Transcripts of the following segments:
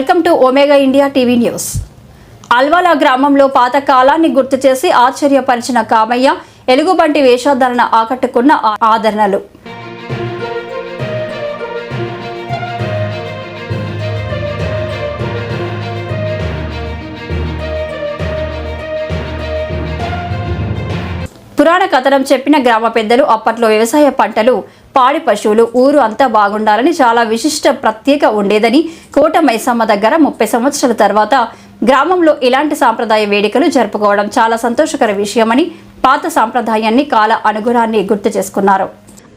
Welcome to Omega India TV news. Alwala గ్రామంలో పాత కాలాన్ని గుర్తు చేసి ఆశ్చర్యపరిచిన కామయ్య ఎలుగుబంటి వేషధారణ ఆకట్టుకున్న ఆదరణలు. పురాణ కథనం చెప్పిన గ్రామ పెద్దలు అప్పట్లో వ్యవసాయ పంటలు పాడి పశువులు ఊరు అంతా బాగుండాలని చాలా విశిష్ట ప్రత్యేక ఉండేదని కోట మైసమ్మ దగ్గర ముప్పై సంవత్సరాల తర్వాత గ్రామంలో ఇలాంటి సాంప్రదాయ వేడుకలు జరుపుకోవడం చాలా సంతోషకర విషయమని పాత సాంప్రదాయాన్ని కాల అనుగుణాన్ని గుర్తు చేసుకున్నారు.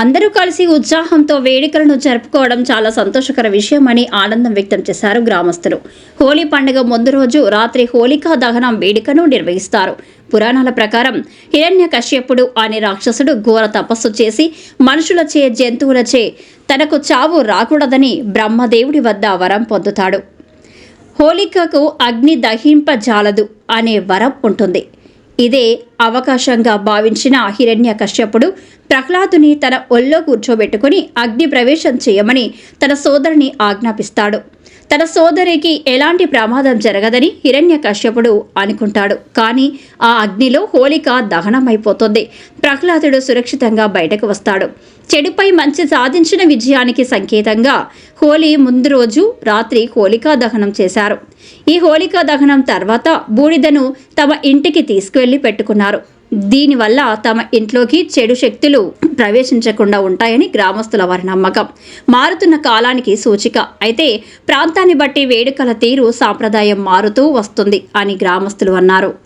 అందరూ కలిసి ఉత్సాహంతో వేడుకలను జరుపుకోవడం చాలా సంతోషకర విషయమని ఆనందం వ్యక్తం చేశారు గ్రామస్తులు. హోలీ పండుగ ముందు రోజు రాత్రి హోలికా దహనం వేడుకను నిర్వహిస్తారు. పురాణాల ప్రకారం హిరణ్య కశ్యపుడు అనే రాక్షసుడు ఘోర తపస్సు చేసి మనుషులచే జంతువులచే తనకు చావు రాకూడదని బ్రహ్మదేవుడి వద్ద వరం పొందుతాడు. హోలికకు అగ్ని దహింపజాలదు అనే వరం ఉంటుంది. ఇదే అవకాశంగా భావించిన హిరణ్య కశ్యపుడు ప్రహ్లాదుని తన ఒళ్ళో కూర్చోబెట్టుకుని అగ్ని ప్రవేశం చేయమని తన సోదరుని ఆజ్ఞాపిస్తాడు. తన సోదరికి ఎలాంటి ప్రమాదం జరగదని హిరణ్య కశ్యపుడు అనుకుంటాడు. కానీ ఆ అగ్నిలో హోళిక దహనమైపోతుంది. ప్రహ్లాదుడు సురక్షితంగా బయటకు వస్తాడు. చెడుపై మంచి సాధించిన విజయానికి సంకేతంగా హోలీ ముందు రోజు రాత్రి హోలికా దహనం చేశారు. ఈ హోలికా దహనం తర్వాత బూడిదను తమ ఇంటికి తీసుకువెళ్ళి పెట్టుకున్నారు. దీనివల్ల తమ ఇంట్లోకి చెడు శక్తులు ప్రవేశించకుండా ఉంటాయని గ్రామస్తుల వారి నమ్మకం. మారుతున్న కాలానికి సూచిక. అయితే ప్రాంతాన్ని బట్టి వేడుకల తీరు సాంప్రదాయం మారుతూ వస్తుంది అని గ్రామస్తులు అన్నారు.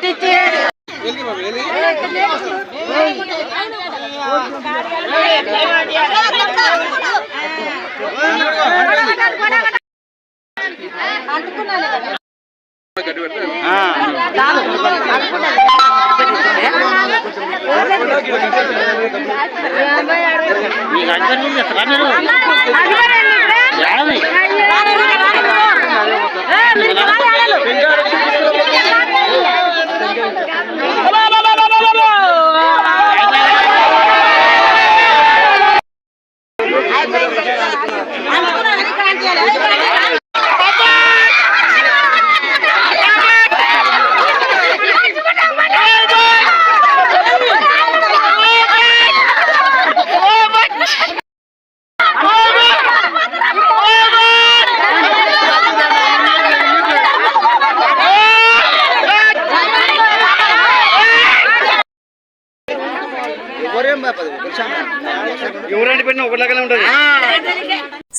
జిలికిచ్చి 哎，来，来，来，来，来。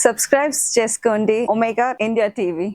సబ్స్క్రైబ్ చేసుకోండి. Omega India TV